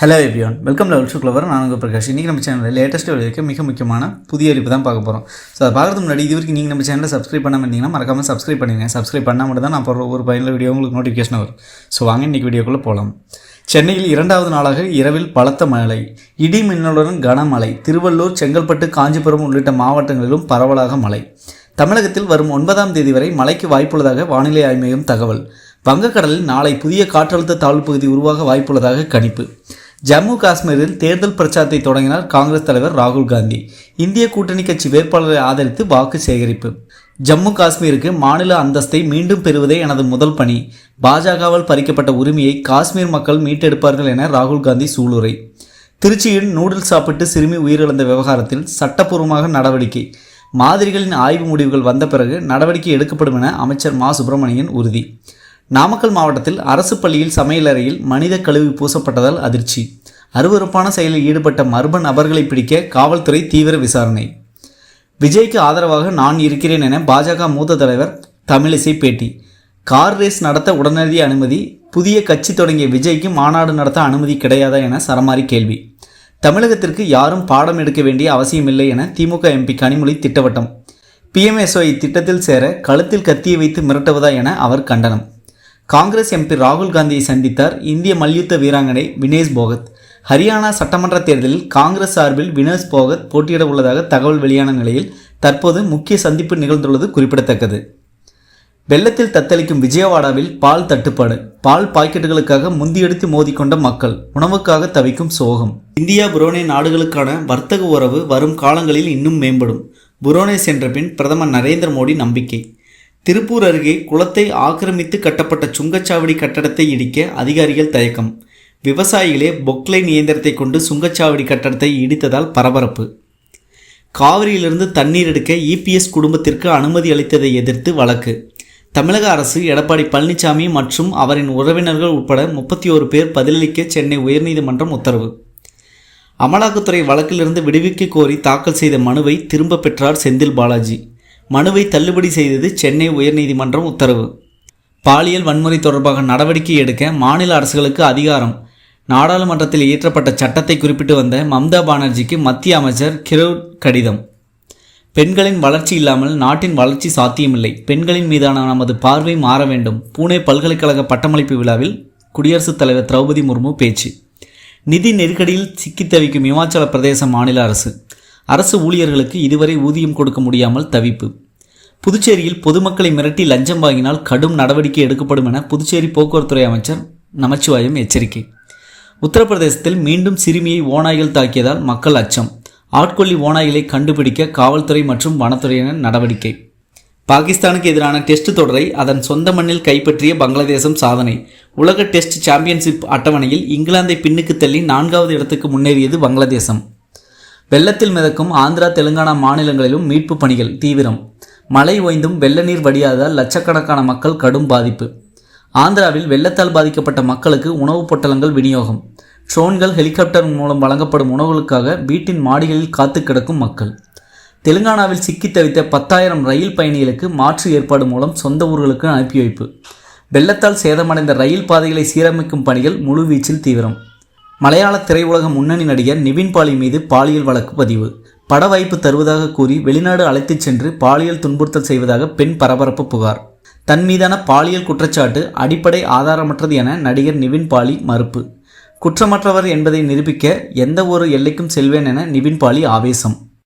Hello everyone welcome level to clever நான் உங்கள் பிரகாஷ். இன்றைக்கி நம்ம சேனலில் லேட்டஸ்ட்டு வெளியிருக்க மிக முக்கியமான புதிய அறிவு தான் பார்க்க போகிறோம் ஸோ அதை பார்க்கறதுக்கு முன்னாடி இது வரைக்கும் நீங்கள் நம்ம சேனலில் சப்ஸ்கிரைப் பண்ணாமல் இருந்தீங்கன்னா மறக்காமல் சப்ஸ்கிரைப் பண்ணுங்க சப்ஸ்கிரைப் பண்ணால் மட்டும் தான் நான் போகிற ஒரு பயனில் வீடியோ உங்களுக்கு நோட்டிஃபிகேஷன் வரும். ஸோ வாங்க இன்றைக்கி வீடியோக்குள்ளே போகலாம் சென்னையில் இரண்டாவது நாளாக இரவில் பலத்த மழை இடி மின்னலுடன் கனமழை திருவள்ளூர் செங்கல்பட்டு காஞ்சிபுரம் உள்ளிட்ட மாவட்டங்களிலும் பரவலாக மழை. தமிழகத்தில் வரும் ஒன்பதாம் தேதி வரை மழைக்கு வாய்ப்புள்ளதாக வானிலை ஆய்வு மையம் தகவல். வங்கக்கடலில் நாளை புதிய காற்றழுத்த தாழ்வு பகுதி உருவாக வாய்ப்புள்ளதாக கணிப்பு. ஜம்மு காஷ்மீரில் தேர்தல் பிரச்சாரத்தை தொடங்கினார் காங்கிரஸ் தலைவர் ராகுல் காந்தி. இந்திய கூட்டணி கட்சி வேட்பாளரை ஆதரித்து வாக்கு சேகரிப்பு. ஜம்மு காஷ்மீருக்கு மாநில அந்தஸ்தை மீண்டும் பெறுவதே எனது முதல் பணி. பாஜகவால் பறிக்கப்பட்ட உரிமையை காஷ்மீர் மக்கள் மீட்டெடுப்பார்கள் என ராகுல் காந்தி சூளுரை. திருச்சியில் நூடுல்ஸ் சாப்பிட்டு சிறுமி உயிரிழந்த விவகாரத்தில் சட்டப்பூர்வமாக நடவடிக்கை. மாதிரிகளின் ஆய்வு முடிவுகள் வந்த பிறகு நடவடிக்கை எடுக்கப்படும் என அமைச்சர் மா. சுப்பிரமணியன் உறுதி. நாமக்கல் மாவட்டத்தில் அரசு பள்ளியில் சமையலறையில் மனித கழிவு பூசப்பட்டதால் அதிர்ச்சி. அருவருப்பான செயலில் ஈடுபட்ட மர்ம நபர்களை பிடிக்க காவல்துறை தீவிர விசாரணை. விஜய்க்கு ஆதரவாக நான் இருக்கிறேன் என பாஜக மூத்த தலைவர் தமிழிசை பேட்டி. கார் ரேஸ் நடத்த உடனடி அனுமதி புதிய கட்சி தொடங்கிய விஜய்க்கு மாநாடு நடத்த அனுமதி கிடையாதா என சரமாரி கேள்வி. தமிழகத்திற்கு யாரும் பாடம் எடுக்க வேண்டிய அவசியமில்லை என திமுக எம்பி கனிமொழி திட்டவட்டம். பிஎம்எஸ்ஒய் திட்டத்தில் சேர கழுத்தில் கத்தியை வைத்து மிரட்டுவதா என அவர் கண்டனம். காங்கிரஸ் எம்பி ராகுல் காந்தியை சந்தித்தார் இந்திய மல்யுத்த வீராங்கனை வினேஷ் போகத். ஹரியானா சட்டமன்ற தேர்தலில் காங்கிரஸ் சார்பில் வினேஷ் போகத் போட்டியிட உள்ளதாக தகவல் வெளியான நிலையில் தற்போது முக்கிய சந்திப்பு நிகழ்ந்துள்ளது குறிப்பிடத்தக்கது. வெள்ளத்தில் தத்தளிக்கும் விஜயவாடாவில் பால் தட்டுப்பாடு பால் பாக்கெட்டுகளுக்காக முந்தியெடுத்து மோதிக்கொண்ட மக்கள் உணவுக்காக தவிக்கும் சோகம். இந்தியா புரோனே நாடுகளுக்கான வர்த்தக உறவு வரும் காலங்களில் இன்னும் மேம்படும். புரோனே சென்ற பின் பிரதமர் நரேந்திர மோடி நம்பிக்கை. திருப்பூர் அருகே குளத்தை ஆக்கிரமித்து கட்டப்பட்ட சுங்கச்சாவடி கட்டடத்தை இடிக்க அதிகாரிகள் தயக்கம். விவசாயிகளே பொக்லைன் இயந்திரத்தை கொண்டு சுங்கச்சாவடி கட்டடத்தை இடித்ததால் பரபரப்பு. காவிரியிலிருந்து தண்ணீர் எடுக்க இபிஎஸ் குடும்பத்திற்கு அனுமதி அளித்ததை எதிர்த்து வழக்கு. தமிழக அரசு எடப்பாடி பழனிசாமி மற்றும் அவரின் உறவினர்கள் உட்பட முப்பத்தி ஒரு பேர் பதிலளிக்க சென்னை உயர்நீதிமன்றம் உத்தரவு. அமலாக்கத்துறை வழக்கிலிருந்து விடுவிக்க கோரி தாக்கல் செய்த மனுவை திரும்ப பெற்றார் செந்தில் பாலாஜி. மனுவை தள்ளுபடி செய்தது சென்னை உயர்நீதிமன்றம் உத்தரவு. பாலியல் வன்முறை தொடர்பாக நடவடிக்கை எடுக்க மாநில அரசுகளுக்கு அதிகாரம். நாடாளுமன்றத்தில் இயற்றப்பட்ட சட்டத்தை குறிப்பிட்டு வந்த மம்தா பானர்ஜிக்கு மத்திய அமைச்சர் கிரோட் கடிதம். பெண்களின் வளர்ச்சி இல்லாமல் நாட்டின் வளர்ச்சி சாத்தியமில்லை. பெண்களின் மீதான நமது பார்வை மாற வேண்டும். பூனே பல்கலைக்கழக பட்டமளிப்பு விழாவில் குடியரசுத் தலைவர் திரௌபதி முர்மு பேச்சு. நிதி நெருக்கடியில் சிக்கித் தவிக்கும் இமாச்சல பிரதேச மாநில அரசு. அரசு ஊழியர்களுக்கு இதுவரை ஊதியம் கொடுக்க முடியாமல் தவிப்பு. புதுச்சேரியில் பொதுமக்களை மிரட்டி லஞ்சம் வாங்கினால் கடும் நடவடிக்கை எடுக்கப்படும் என புதுச்சேரி போக்குவரத்துறை அமைச்சர் நமச்சிவாயம் எச்சரிக்கை. உத்தரப்பிரதேசத்தில் மீண்டும் சிறுமியை ஓநாய்கள் தாக்கியதால் மக்கள் அச்சம். ஆட்கொல்லி ஓநாய்களை கண்டுபிடிக்க காவல்துறை மற்றும் வனத்துறையினர் நடவடிக்கை. பாகிஸ்தானுக்கு எதிரான டெஸ்ட் தொடரை அதன் சொந்த மண்ணில் கைப்பற்றிய பங்களாதேசம் சாதனை. உலக டெஸ்ட் சாம்பியன்ஷிப் அட்டவணையில் இங்கிலாந்தை பின்னுக்கு தள்ளி நான்காவது இடத்துக்கு முன்னேறியது பங்களாதேசம். வெள்ளத்தில் மிதக்கும் ஆந்திரா தெலுங்கானா மாநிலங்களிலும் மீட்பு பணிகள் தீவிரம். மழை ஓய்ந்தும் வெள்ள நீர் வடியாததால் லட்சக்கணக்கான மக்கள் கடும் பாதிப்பு. ஆந்திராவில் வெள்ளத்தால் பாதிக்கப்பட்ட மக்களுக்கு உணவுப் பொட்டலங்கள் விநியோகம். ட்ரோன்கள் ஹெலிகாப்டர் மூலம் வழங்கப்படும் உணவுகளுக்காக வீட்டின் மாடிகளில் காத்து கிடக்கும் மக்கள். தெலுங்கானாவில் சிக்கித் தவித்த பத்தாயிரம் ரயில் பயணிகளுக்கு மாற்று ஏற்பாடு மூலம் சொந்த ஊர்களுக்கு அனுப்பி வைப்பு. வெள்ளத்தால் சேதமடைந்த ரயில் பாதைகளை சீரமைக்கும் பணிகள் முழுவீச்சில் தீவிரம். மலையாள திரையுலக முன்னணி நடிகர் நிவின் பாலி மீது பாலியல் வழக்கு பதிவு. பட வாய்ப்பு தருவதாக கூறி வெளிநாடு அழைத்துச் சென்று பாலியல் துன்புறுத்தல் செய்வதாக பெண் பரபரப்பு புகார். தன் மீதான பாலியல் குற்றச்சாட்டு அடிப்படை ஆதாரமற்றது என நடிகர் நிவின் பாலி மறுப்பு. குற்றமற்றவர் என்பதை நிரூபிக்க எந்த ஒரு எல்லைக்கும் செல்வேன் என நிவின் பாலி ஆவேசம்.